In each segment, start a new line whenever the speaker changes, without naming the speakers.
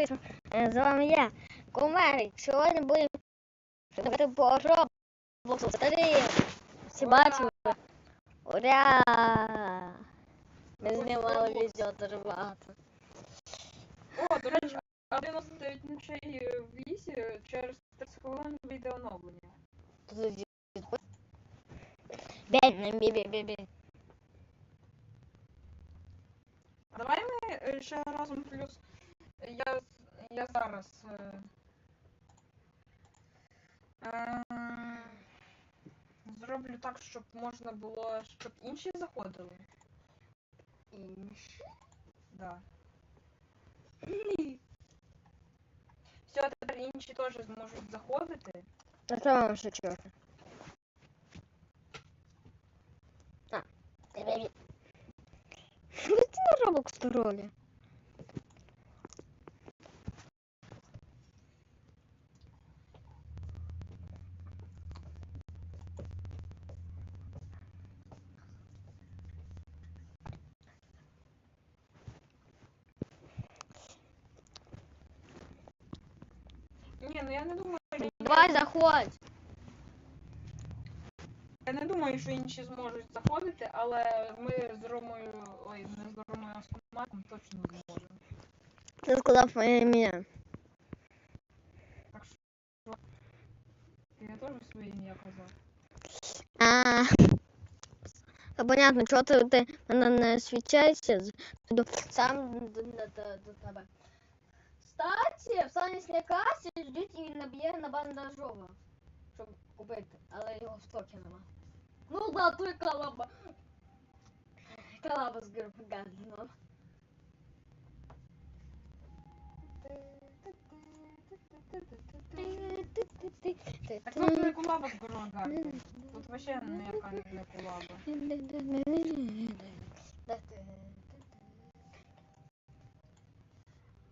Е, З вами я, Кумарик. Сьогодні будемо грати по Роблоксу. Всі бачили? Ура! Ми знімали відео дуже багато.
О, до речі, а 99 ночей в лісі через 30 хвилин вийде оновлення.
Бень, бі бі бі бі
Давай ми е, ще разом плюс. Я, я зараз. е, е, Зроблю так, щоб можна було, щоб інші заходили.
Інші?
Да. Все, тепер інші теж зможуть заходити.
А що вам ще чого? А, бі ти на Роблокс тролі?
Ні, ну я не думаю, що
Давай заходь.
Я не думаю, що інші зможуть заходити, але ми з Ромою, ой, не з Ромою, а Марком точно зможемо.
Ти сказав моє ім'я.
Так що я теж своє ім'я казав.
А, то понятно, чого ти, ти мене не освічаєшся, сам до, до, до, до тебе. Кстати, в санічній касі ждуть і наб'є на бандажова, щоб купити, але його в стокі нема. Ну да, той калаба. Калаба з гадно.
Так тут не кулаба з Горлагарди. Тут вообще ніяка не кулаба.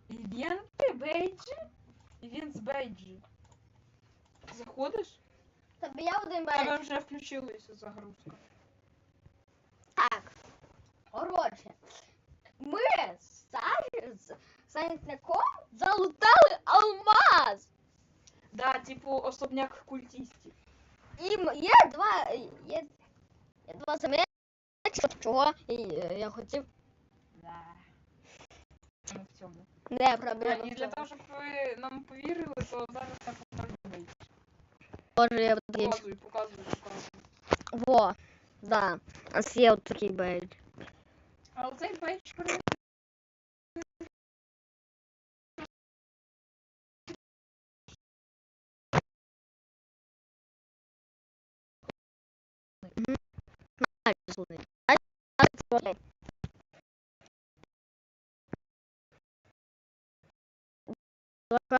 Івенти бейджі? Івент з бейджі. Заходиш?
Тобі я один
тебе
бачу.
вже включилася загрузка.
Так. Коротше, ми з Саші- з залутали алмаз.
Да, типу особняк культістів.
І м- є два. Є, є два заміри, чого і, е, я хотів.
Да. Не в цьому.
Не проблема.
І для того, щоб ви нам повірили, то зараз покажу бейдж.
Боже, я такий.
Показую, показую, показую.
Во. Да. А є от такий бейдж.
Але цей бейдж look